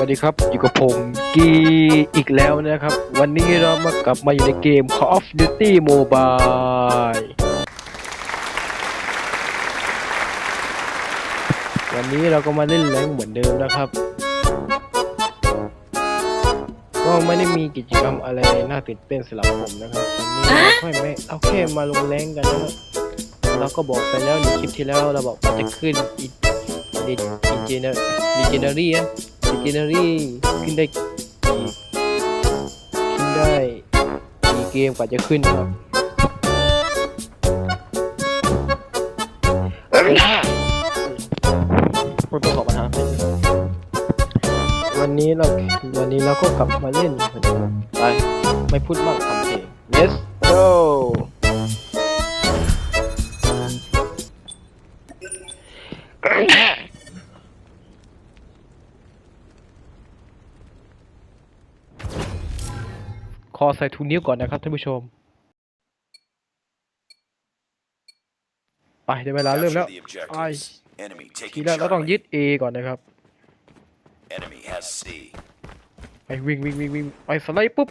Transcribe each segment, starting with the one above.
วัสดีครับ อยู่กับผมกีอีกแล้วนะครับ วันนี้เรามากลับมาอยู่ในเกม Call of Duty Mobile วันนี้เราก็มาเล่นแรงเหมือนเดิมนะครับ ก็ไม่ได้มีกิจกรรมอะไรน่าตื่นเต้นสำหรับผมนะครับวันนี้เราค่อยไม่เอาแค่มาลงแรงกันนะเราก็บอกไปแล้วในคลิปที่แล้วเราบอกว่าจะขึ้นอีดิดิเจเนอร์ดิเจเนอรี่อะ ดิเจเนอรี่ขึ้นได้กี่ขึ้นได้กี่เกมกว่าจะขึ้นครับพูดต้องขอประทานวันนี้เราวันนี้เราก็กลับมาเล่นเหมือนเดิมไปไม่พูดมากทำเพลง let's ส่ทุนนิ้วก่อนนะครับท่านผู้ชม ไปได้เวลาเริ่มแล้ว Capture the ไอ้ objectives. Enemy ที taking แรกเราต้อง Charlie. ยึด A ก่อนนะครับ Enemy has C. ไปวิ่งวิ่งวิ่งวิ่งไปสไลด์ปุ๊บ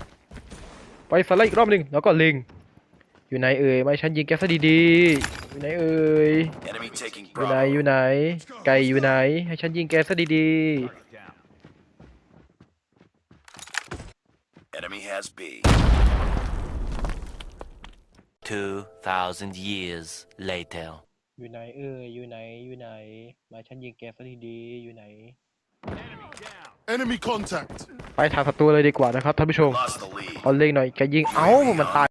ไปสไลด์อีกรอบหนึ่งแล้วก็เล็งอยู่ไหนเอ่ยไม่ฉันยิงแกซะดีๆอยู่ไหนเอ่ย Enemy taking อยู่ไหน Bravo. อยู่ไหน ไก่อยู่ไหน ให้ฉันยิงแกซะดี Enemy has B. 2,000 years later. ๆอยู่ไหนเอ่ยอยู่ไหนอยู่ไหน มาฉันยิงแกซะดีๆอยู่ไหน Enemy contact. ไปทางศัตรูเลยดีกว่านะครับท่านผู้ชม Lost the lead. เอาเล็งหน่อยแกยิงเอ้ามันตาย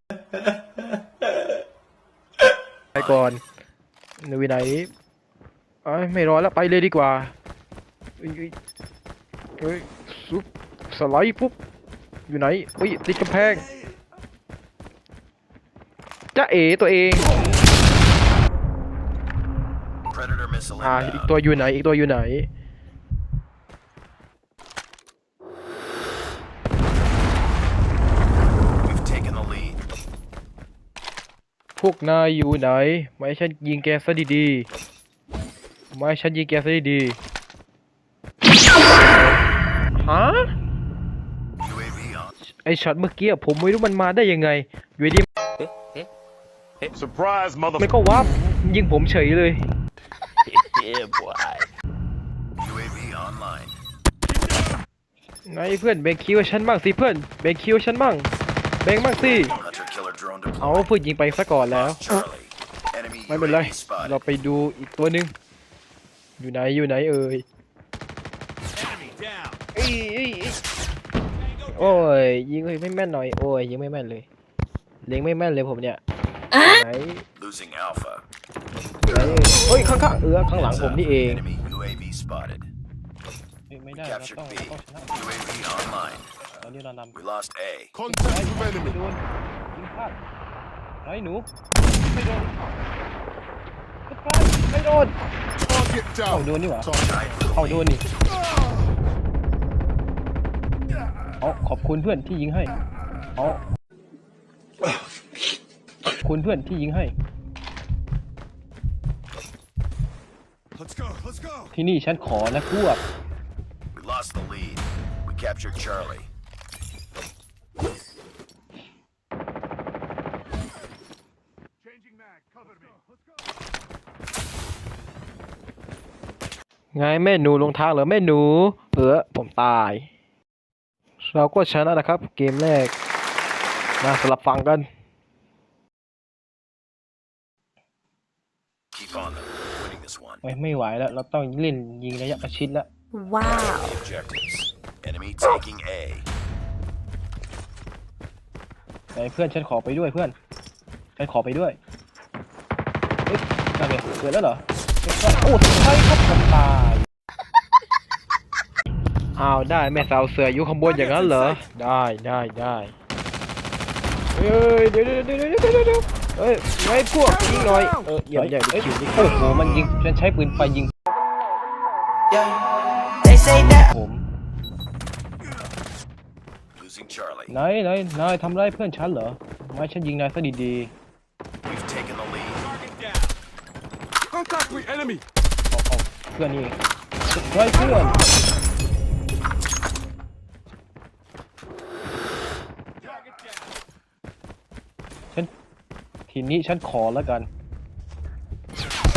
ไปก่อนอยู่ไหนเอ้ยไม่รอแล้วไปเลยดีกว่าเอ้ยเอ้ยเฮ้ยซุปสไลด์ปุ๊บอยู่ไหนอุ้ยติดกำแพง จ้าเอตัวเอง Predator missile อ่า อีก inbound. ตัวอยู่ไหน อีกตัวอยู่ไหน We've taken the lead. พวกนายอยู่ไหน ไม่ให้ฉันยิงแกซะดีๆ ไม่ให้ฉันยิงแกซะดีๆ ฮะ UAV on. ไอช็อตเมื่อกี้อะผมไม่รู้มันมาได้ยังไง อยู่ดี Surprise, มัน motherfucker. ก็วับยิงผมเฉยเลย Yeah, boy. UAV online. ไงเพื่อนแบ่งคิวให้ฉันบ้างสิเพื่อนแบ่งคิวให้ฉันบ้างแบ่งบ้างสิ Hunter killer drone เอา deployed. เพื่อนยิงไปซะก่อนแล้ว Charlie. Enemy ไม่เป็นไร UAV spotted. เราไปดูอีกตัวหนึ่งอยู่ไหนอยู่ไหนเอ่ยเอ้ยเอ้ยเอ้ยโอ้ยยิงเลยไม่แม่นหน่อยโอ้ยยิงไม่แม่นเลยเล็งไม่แม่นเลยผมเนี่ย ไหน Losing Alpha. ไหนเฮ้ยข้างๆเออข้างหลัง Heads ผม up. นี่เอง Enemy UAV spotted. เอ้ยไม่ได้เราต้องเราต้องชนะ UAV online. ตอนนี้เรานำ We lost A. Contact with ไม่ enemy. โดนยิงพลาดไอ้หนูไม่โดนก็พลาดไม่โดน Target เอา down. โดนนี่หว่า Tied for the เอาโด lead. นนี่เอาขอบคุณเพื่อนที่ยิงให้เอาขอบ คุณเพื่อนที่ยิงให้ Let's go. Let's go. ที่นี่ฉันขอนะพวก We lost the lead. We captured Charlie. Changing mag. Cover me. Let's go. ไงแม่หนูลงทางเหรอแม่หนู เออผมตาย เราก็ชนะนะครับ เกมแรกมาสลับฟังกัน ไม่ไม่ไหวแล้ว เราต้องเล่นยิงระยะประชิดแล้ว Wow. The objectives. Enemy taking A. ไหนเพื่อนฉันขอไปด้วยเพื่อน ฉันขอไปด้วยเอ๊ะนั่นไงเกิดแล้วเหรอเอ๊ะโอ้ใช่ครับผมตายอ้าวได้แม่สาวเสืออยู่ข้างบนอย่างนั้นเหรอ ได้ได้ได้เอ้ยเดี๋ยวเดี๋ยวเดี๋ยวเดี๋ยวเดี๋ยว เดี๋ยวเอ้ยไงพวกยิงหน่อยเอออย่าอย่าเอ้ยโอ้โหมันยิงฉันใช้ปืนไฟยิง They say that ผม Losing Charlie. ไหนไหนนายทำไรายเพื่อนฉันเหรอไม่ฉันยิงนายซะดี We've taken the lead. Contact with enemy. ๆเอาเอาเพื่อนนี่เฮ้ยเพื่อน ทีนี้ฉันขอแล้วกัน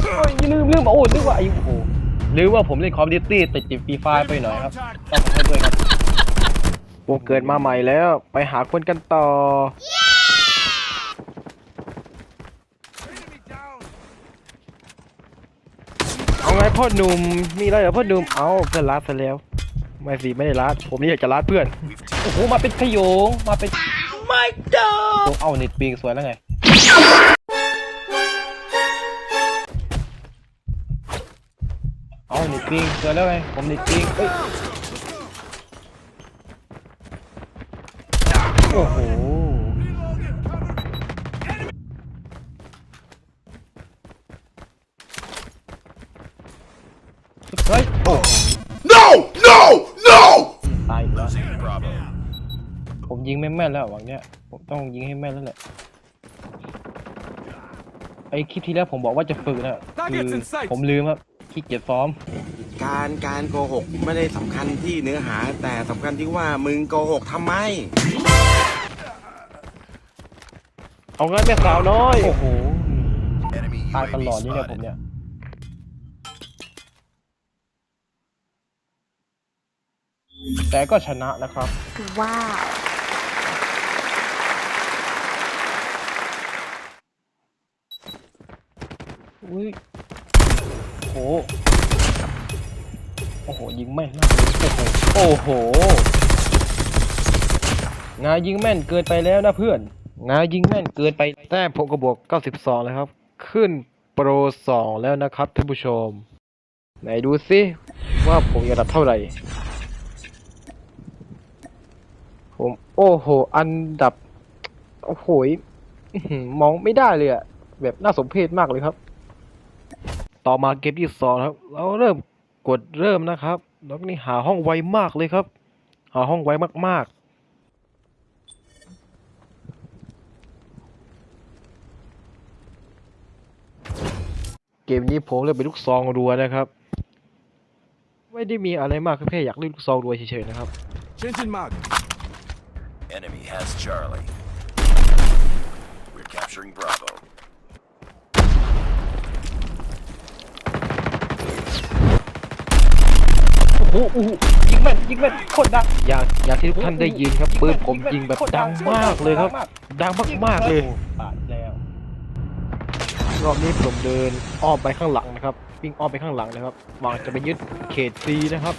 โอ้ยลืมลืมโอ้นึกว่าไอ้โอ้โหลืมว่าผมเล่นคอมดิตี้ติดจิบฟรีไฟไปหน่อยครับต้องขอโทษด้วยครับผมเกิดมาใหม่แล้วไปหาคนกันต่อ Enemy down. เอาไงพ่อหนุ่มมีอะไรเหรอพ่อหนุ่มเอาเพื่อนรัดซะแล้ว ไม่สิไม่ได้รัดผมนี่อยากจะรัดเพื่อน We've taken โอ้โหมาเป็นขโยงมาเป็นไม่เจอเอาเน็ตปิงสวยแล้วไง เอาเน็ตปิงสวยแล้วไงผมเน็ตปิงเอ้ยโอ้โหเฮ้ยโอ้โห No! No! No! ตายอีกแล้ว Losing Bravo. ผมยิงไม่แม่นแล้วหวังเนี้ยผมต้องยิงให้แม่นแล้วแหละ ไอคลิปที่แล้วผมบอกว่าจะฝึกนะคือผมลืมครับขี้เกียจซ้อม การการโกหกไม่ได้สำคัญที่เนื้อหา แต่สำคัญที่ว่ามึงโกหกทำไม เอางั้นแม่สาวน้อย โอ้โห Enemy ตายต UAV ลอดนี่เนี่ยผม spotted. เนี่ยแต่ก็ชนะนะครับว้าว อุ้ยโอ้โหโอ้โห ยิงแม่นมากเลยโอ้โหโอ้โหงานยิงแม่นเกินไปแล้วนะเพื่อนงานยิงแม่นเกินไป แต้มผมก็บวก 92 แล้วครับ ขึ้นโปร 2 แล้วนะครับท่านผู้ชม ไหนดูสิว่าผมระดับเท่าไหร่ ผม โอ้โห อันดับ โอ้โหมองไม่ได้เลยอะแบบน่าสมเพชมากเลยครับ ต่อมาเกมที่สองครับ เราเริ่มกดเริ่มนะครับแล้วนี่หาห้องไวมากเลยครับ หาห้องไวมากๆ เกมนี้ผมเล่นเป็นลูกซองรัวนะครับ ไม่ได้มีอะไรมากครับแค่อยากเล่นลูกซองรัวเฉยๆนะครับ Changing mag. Enemy has Charlie. We're capturing Bravo. โอ้โหโอ้โหยิงแม่นยิงแม่นโคตรดังอย่างอย่างที่ทุกท่านได้ยินครับปืนผมยิงแบบดังมากเลยครับ ดังมากๆเลยตายแล้วรอบนี้ผมเดินอ้อมไปข้างหลังนะครับวิ่งอ้อมไปข้างหลังนะครับหวังจะไปยึดเขตซีนะครับ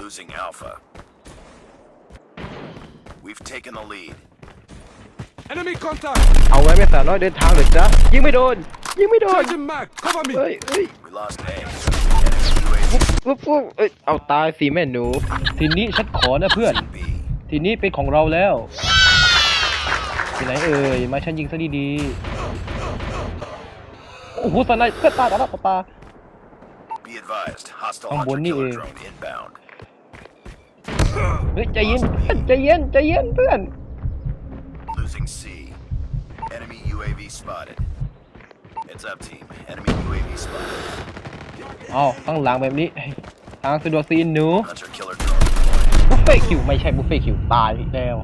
Losing Alpha. We've taken the lead. Enemy contact. เอาไว้แม่สาวน้อยเดินทางเลยจ้ะยิงไม่โดนยิงไม่โดน Changing mag. Cover me. เอ้ยเอ้ย We lost A. Enemy UAV ปุ๊บปุ๊บเอ้ยเอาตายสิแม่หนู ทีนี้ฉันขอนะเพื่อน B. ทีนี้เป็นของเราแล้วที่ไหนเอ่ยมาฉันยิงซะดีๆโอ้โหสไนเพื่อนตาตาตาตา Be advised. Hostile Ang hunter boni killer eh. drone inbound. เฮ้ยใจเย็นเพื่อนใจเย็นใจเย็นเพื่อน Losing C. Enemy UAV spotted. Heads up, team. Enemy UAV spotted. อ๋อข้างหลังแบบนี้ ทางสะดวกซีนหนู Hunter killer drone deployed. บุฟเฟ่คิวไม่ใช่บุฟเฟ่คิวตายอีกแล้ว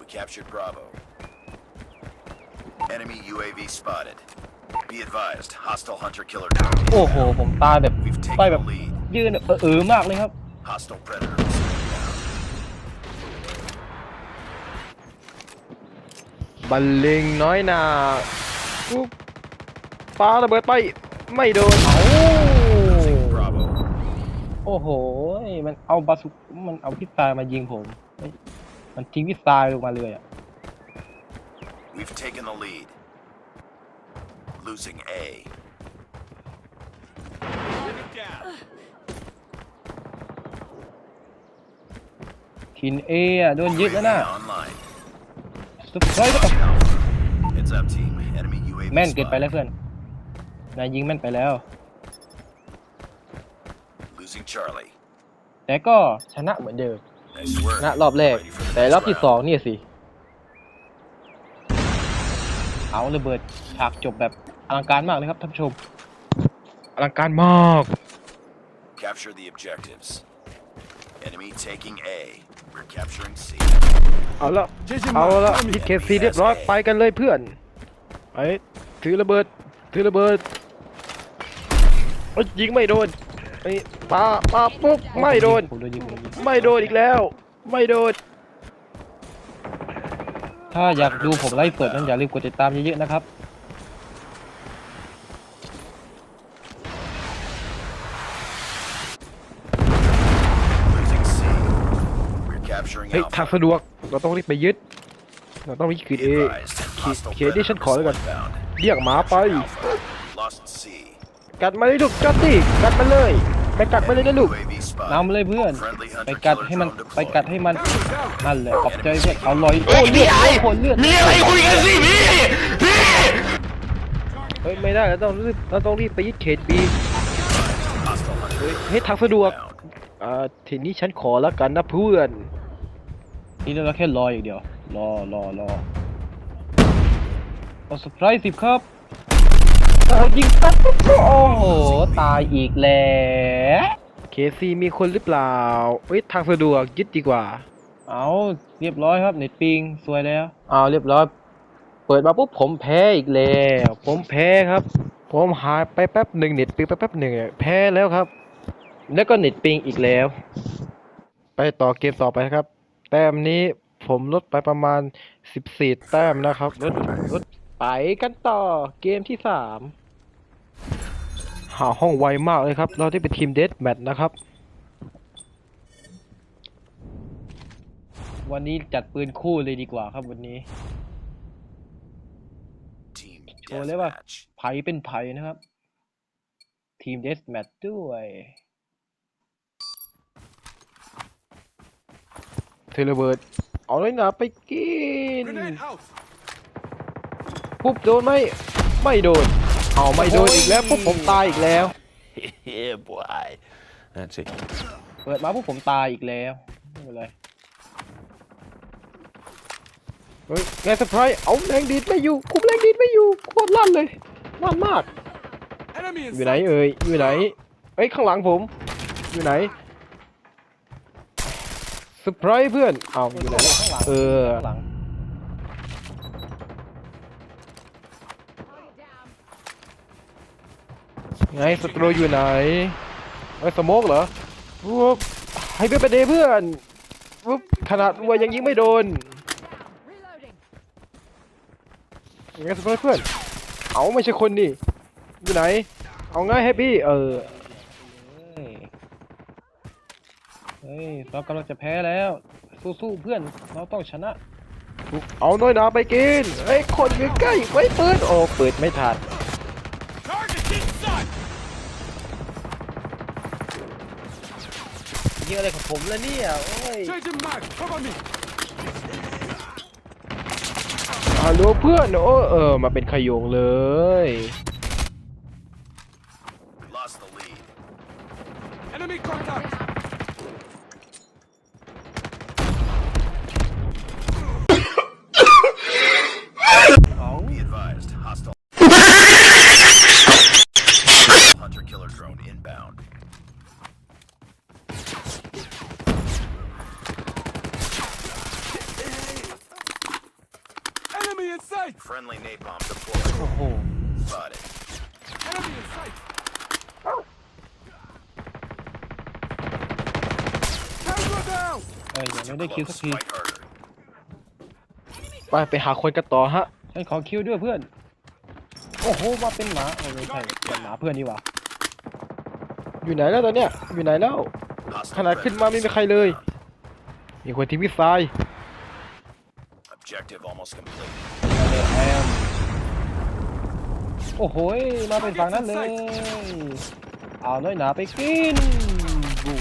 We captured Bravo. Enemy UAV spotted. Be advised. Hostile hunter killer drone โอ้โห inbound. ผมตายแบบ We've ตาย taken แบบ the lead. ยืนเออเออมากเลยครับ Hostile predator standing down. บัลลิงน้อยนาปุ๊บ ฟ้าระเบิดไปไม่โดนเอ้า Bravo. โอ้โห มันเอาบาสุมันเอาพิษตายมายิงผมเฮ้ยมันทิ้งพิษตายลงมาเลยอะ We've taken the lead. Losing A. ทินเออะโดนยึดแล้วนะ UAV online. สุดท้ายก็ Lost Alpha. Heads up, team. Enemy UAV แม่นเกินไปแล้ว spotted. เพื่อน นายยิงแม่นไปแล้ว Losing Charlie. แต่ก็ชนะเหมือนเดิม Nice work. ชนะรอบแรก Ready for the แต่รอบ next ที่ round. สองเนี่ยสิ เอาระเบิดฉากจบแบบอลังการมากเลยครับท่านผู้ชม อลังการมาก Capture the objectives. Enemy taking A. We're capturing C. เอาละ Changing เอาละ mag. ยิดเคซีเรียบร้อยไปกันเลยเพื่อนไอ้ถือระเบิดถือระเบิด เอ้ยยิงไม่โดนไอ้ปาปาปุ๊บไม่โดน ผมโดนยิงผมโดนยิงไม่โดนอีกแล้ว ไม่โดน ถ้าอยากดูผมไลฟ์สดนั้นอย่าลืมกดติดตามเยอะๆนะครับ Losing C. We're capturing เฮ้ยทาง Alpha. สะดวก เราต้องรีบไปยึด เราต้องรีบขีด Be เอ advised. Hostile เขียนดิฉัน predators ขอแล้วกัน inbound. เรียกหมาไป Alpha. Lost C. กัดมาเลยลูกจอตตี้กัดมาเลยไปกัดมาเลยนะลูก UAV นำ spotted. เลยเพื่อน Friendly ไป hunter กัด killer ให้มัน drone ไปกัด deployed. ให้มันนั่นแหละขอบใจเพื่อนเอาลอยโอ้เลือดโอ้เลือดมีอะไรคุยกันสิพี่พี่เฮ้ยไม่ได้เราต้องรีบเราต้องรีบไปยึดเขตบี Hostile hunter เฮ้ยทางสะดวก inbound. อ่าทีนี้ฉันขอแล้วกันนะเพื่อนนี่เราแค่รออย่างเดียวรอรอรอโอ้สไพรส์สิบครับโอ้ยิงปั๊บปุ๊บโอ้โห ตายอีกแล้วเคซีมีคนหรือเปล่าเฮ้ยทางสะดวกยึดดีกว่า เอาเรียบร้อยครับเน็ตปิงสวยแล้วอ้าวเรียบร้อย เปิดมาปุ๊บผมแพ้อีกแล้ว ผมแพ้ครับ ผมหายไปแป๊บหนึ่งเน็ตปิงไปแป๊บหนึ่งแพ้แล้วครับ แล้วก็เน็ตปิงอีกแล้ว ไปต่อเกมต่อไปครับ แต้มนี้ผมลดไปประมาณ 14 แต้มนะครับลดลดไปกันต่อเกมที่3 หาห้องไวมากเลยครับ เราได้เป็นทีมเดสแมทนะครับ วันนี้จัดปืนคู่เลยดีกว่าครับวันนี้ Team โชว์เลยว่า deathmatch. ไผ่เป็นไผ่นะครับ ทีมเดสแมทด้วย เทเลเบิร์ดเอาเลยนะไปกิน Grenade out. ปุ๊บโดนไหมไม่โดน เอาไม่โดนอีกแล้วปุ๊บผมตายอีกแล้ว yeah, boy. That's it. เปิดมาพวกผมตายอีกแล้วไม่เป็นไรเฮ้ยไงสไพรส์เอาแรงดีดไม่อยู่คุมแรงดีดไม่อยู่โคตรลั่นเลยลั่นมาก Enemy in อยู่ไหน sight. เอ่ยอยู่ไหนเอ้ยข้างหลังผม อยู่ไหนสไพรส์เพื่อนเอาอยู่ไหนข้างหลังเออ ไงสตรูอยู่ไหนไอ้ยสโมกเหรอปุ๊บให้เพื่อนไปเดเพื่อนปุ๊บขนาดวัวยังยิงไม่โดน Reloading. ไงสไพรส์เพื่อน เอาไม่ใช่คนนี่อยู่ไหน เอาง่ายแฮปปี้เออเฮ้ยเฮ้ยเรากำลังจะแพ้แล้ว สู้ๆเพื่อนเราต้องชนะ เอาน้อยหนาไปกินไอ้ยคนอยู่ใกล้ไว้ปืนโอ้เปิดไม่ทัน Target inside. ยิงอะไรของผมแล้วเนี่ยโอ้ย Changing mag. Cover me. ฮัลโหลเพื่อนโอ้เออมาเป็นขโยงเลย We lost the lead. Enemy contact. เอา Be advised. Hostile. hunter killer drone inbound. Enemy in sight. Friendly napalm deployed. โอ้โห Spotted. Enemy in sight. Tango down. เอ้ยยังไม่ได้คิวสัก Close. ที Fight harder. ไปไปหาคนกันต่อฮะ ฉันขอคิวด้วยเพื่อน โอ้โหมาเป็นหมาโอ้ไม่ใช่เป็นหมาเพื่อนนี่หว่าอยู่ไหนแล้วตอนเนี้ย อยู่ไหนแล้ว Hostile ขนาดขึ้นมาไม่มีใครเลย มีคนที่มิสไซล์ Objective almost complete. แอมโอ้โหยมาเป็นฝั่งนั้นเลย เอาน้อยหนาไปกินบู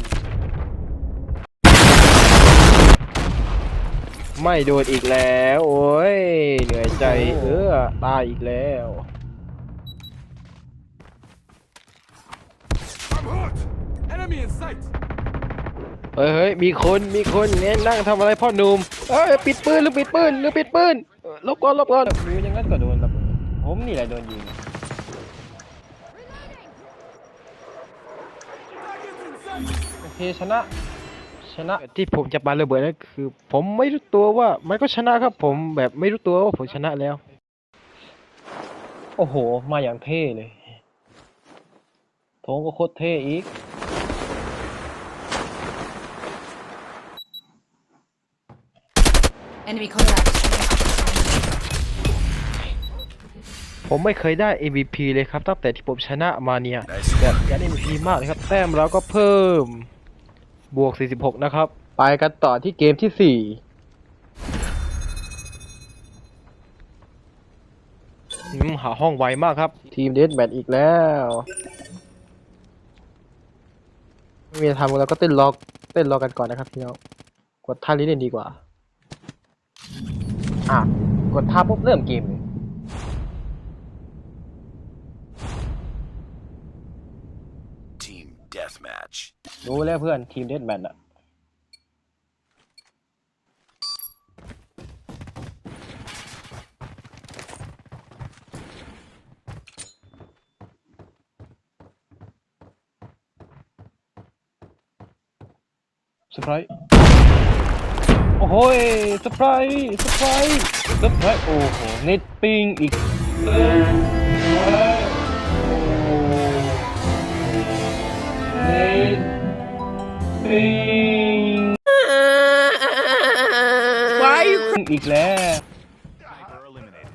ไม่โดนอีกแล้ว โอ้ย เหนื่อยใจ เออตายอีกแล้ว เฮ้ยเฮ้ยมีคนมีคนเนี่ยนั่งทำอะไรพ่อหนุ่มเอ้ยปิดปืนหรือปิดปืนหรือปิดปืนเออลบก่อนลบก่อนดูอย่างนั้นก็โดนระเบิดผมนี่แหละโดนยิง Target in sight. โอเคชนะชชนะที่ผมจะปาระเบิดนั่นคือ ผมไม่รู้ตัวว่ามันก็ชนะครับผมแบบไม่รู้ตัวว่าผมชนะแล้ว โอ้โห มาอย่างเท่เลยโถงก็โคตรเท่อีก Enemy contact. ผมไม่เคยได้ MVP เลยครับตั้งแต่ที่ผมชนะมาเนี่ย Nice แบบ work. อยากได้ MVP มากเลยครับ แต้มเราก็เพิ่มบวก 46 นะครับ ไปกันต่อที่เกมที่ 4 อืมหาห้องไวมากครับ ทีมเดสแมทอีกแล้ว ไม่มีอะไรทำเราก็เต้นรอเต้นรอกันก่อนนะครับพี่น้องกดท่านี้เล่นดีกว่า อะ กดท่าปุ๊บเริ่มเกมเลย Team deathmatch. รู้แล้วเพื่อนทีมเดสแมทอะเซอร์ไพรส์ โอ้โหยเซอร์ไพรส์เซอร์ไพรส์เซอร์ไพรส์โอ้โหเน็ตปิงอีกเน็ตปิง Why you อีกแล้ว Sniper eliminated.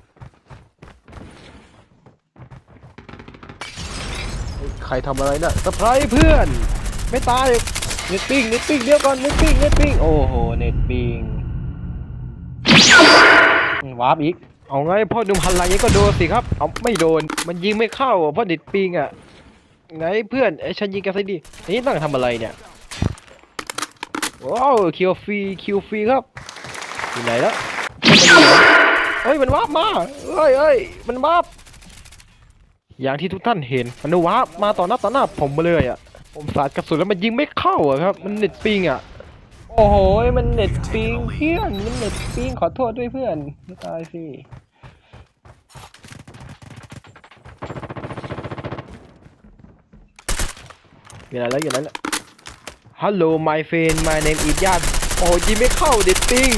ใครทำอะไรน่ะเซอร์ไพรส์เพื่อน ไม่ตาย เน็ตปิงเน็ตปิงเดี๋ยวก่อนเน็ตปิงเน็ตปิงโอ้โหเน็ตปิงวาร์ปอีกเอาไงพ่อหนุ่มหันลังอย่างนี้ก็โดนสิครับเอาไม่โดนมันยิงไม่เข้าอะเพราะเน็ตปิงอะไงเพื่อนไอ้ฉันยิงกันซะดินี่ตั้งทำอะไรเนี่ยว้าวคิวฟรีคิวฟรีครับอยู่ไหนแล้วเฮ้ยมันวาร์ปมาเฮ้ยเฮ้ยมันวาร์ปอย่างที่ทุกท่านเห็นมันวาร์ปมาต่อหน้าต่อหน้าผมมาเลยอะ ผมสาดกระสุนแล้วมันยิงไม่เข้าอะครับ มันเน็ตปิงอะโอ้โห มันเน็ตปิงเพื่อน มันเน็ตปิงขอโทษด้วยเพื่อนไม่ตายสิอยู่ไหนแล้วอยู่ไหนแล้ว Hello my friend my name is ญาติโอ้โหยิงไม่เข้าเด็ดปิง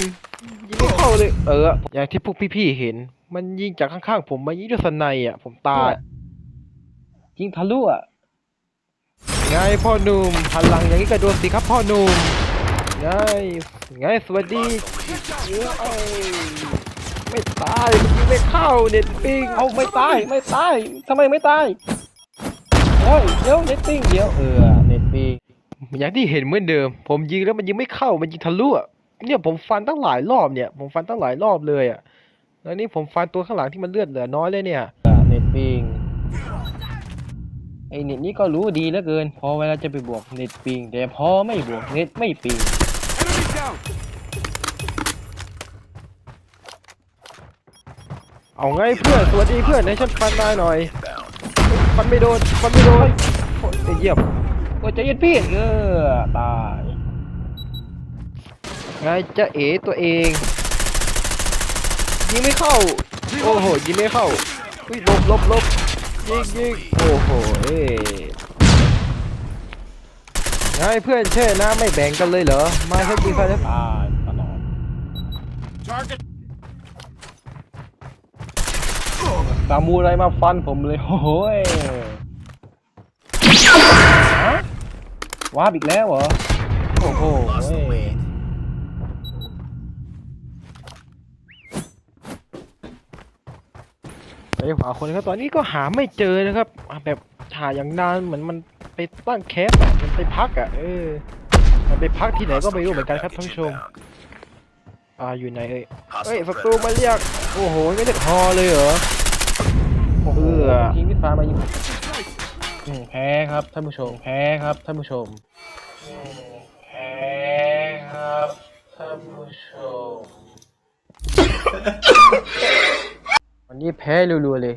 ยิงไม่เข้าเลย เออ อย่างที่พวกพี่ๆเห็น มันยิงจากข้างๆผมมายิงด้วยสไนด์อะ ผมตายยิงทะลุอะ ไงพ่อหนุ่มหันหลังอย่างนี้ก็โดนสิครับพ่อหนุ่มไงไงสวัสดีไม่ตายมันยิงไม่เข้าเน็ตปิงเอาไม่ตายไม่ตายทำไมไม่ตายเฮ้ยเดี๋ยวเน็ตปิงเดี๋ยวเออเน็ตปิงอย่างที่เห็นเหมือนเดิม ผมยิงแล้วมันยิงไม่เข้ามันยิงทะลุอะเนี่ยผมฟันตั้งหลายรอบเนี่ยผมฟันตั้งหลายรอบเลยอะแล้วนี่ผมฟันตัวข้างหลังที่มันเลือดเหลือน้อยเลยเนี่ยเน็ตปิง ไอเน็ตนี้ก็รู้ดีเหลือเกิน พอเวลาจะไปบวกเน็ตปิง แต่พอไม่บวกเน็ตไม่ปิง Enemy down. เอาไงเพื่อนสวัสดีเพื่อนให้ฉันฟันนายหน่อย Inbound. ฟันไม่โดนฟันไม่โดนโอ้ยเยี่ยมโอ้ยใจเย็นพี่เออตายไงจะเอตัวเองยิงไม่เข้า โอ้โหยิงไม่เข้าอุ้ยหลบหลบหลบ ยิงยิงโอ้โหเอ้ยไงเพื่อนเช่นะไม่แบ่งกันเลยเหรอ มาแค่ยิงใครแล้วตายตลอด Target. ตามูอะไรมาฟันผมเลยโอ้โหยฮะวาบอีกแล้วเหรอ โอ้โห Lost the เว้ย lead. ไปหาคนครับตอนนี้ก็หาไม่เจอนะครับอะแบบหาอย่างนานเหมือนมันไปตั้งแคมป์อะมันไปพักอะเออ มันไปพักที่ไหนก็ไม่รู้เหมือนกันครับท่านผู้ชมอ่าอยู่ไหนเอ้ยเอ้ย Hostile ศัตรู threat. มาเรียกโอ้โหไม่เรียกฮอเลยเหรอโอ้โหยิงมิดฟ้ามายิงอืมแพ้ครับท่านผู้ชมแพ้ครับท่านผู้ชมอืมแพ้ครับท่านผู้ชม วันนี้แพ้รัวๆเลย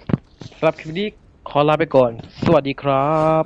สำหรับคลิปนี้ขอลาไปก่อน สวัสดีครับ